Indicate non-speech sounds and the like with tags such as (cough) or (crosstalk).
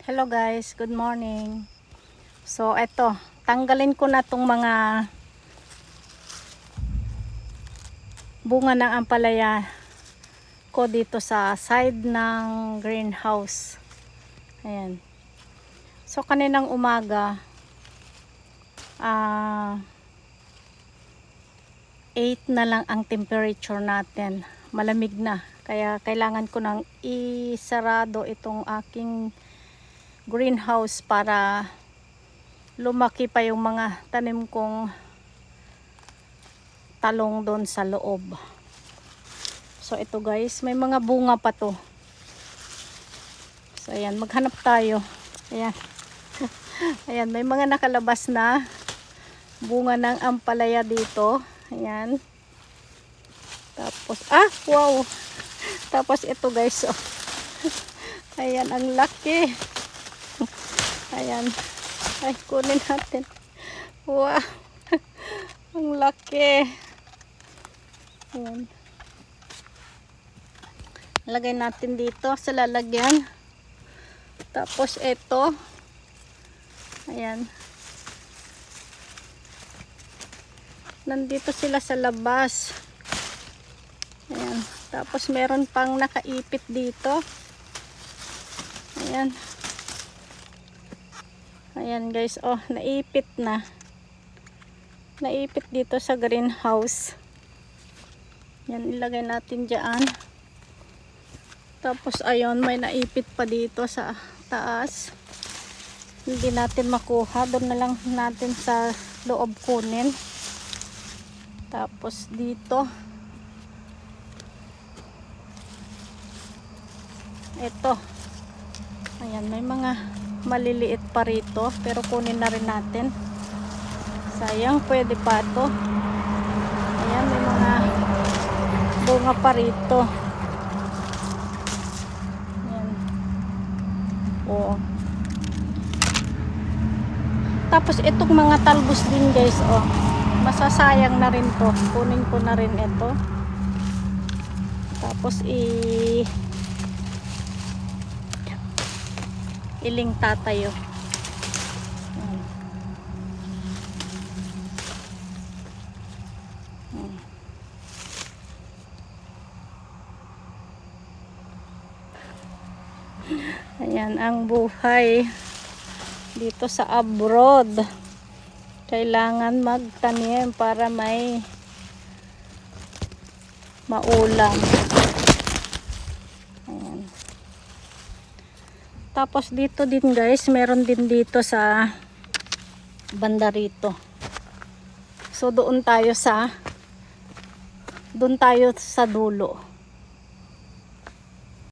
Hello guys, good morning. So eto, tanggalin ko na tong mga bunga ng ampalaya ko dito sa side ng greenhouse. Ayan. So kaninang umaga ah 8 na lang ang temperature natin. Malamig na. Kaya kailangan ko nang isarado itong aking greenhouse para lumaki pa yung mga tanim kong talong doon sa loob. So ito guys, may mga bunga pa to. So ayan, maghanap tayo. Ayan. (laughs) ayan, may mga nakalabas na bunga ng ampalaya dito. Ayan. Tapos, ah, wow. (laughs) Tapos ito guys, oh. (laughs) Ayan, ang laki. Ayan. Ay, kunin natin. Wow. (laughs) ang laki. Ayan. Lagay natin dito sa lalagyan. Tapos ito. Ayan. Nandito sila sa labas. Ayan. Tapos meron pang nakaipit dito. Ayan. Ayan guys, oh, naipit na. Naipit dito sa greenhouse. Yan, ilagay natin dyan. Tapos ayun, may naipit pa dito sa taas. Hindi natin makuha. Doon na lang natin sa loob kunin. Tapos dito. Ito. Ayan, may mga maliliit pa rito. Pero kunin na rin natin. Sayang, pwede pa to. Ayan, may mga bunga pa rito. Ayan. Oo. Tapos itong mga talbos din guys, oh. Masasayang na rin to. Kunin ko na rin ito. Tapos i iling tatayo. Ayan. Ayan ang buhay dito sa abroad. Kailangan magtanim para may maulam. Tapos dito din guys, meron din dito sa banda rito. So doon tayo sa doon tayo sa dulo.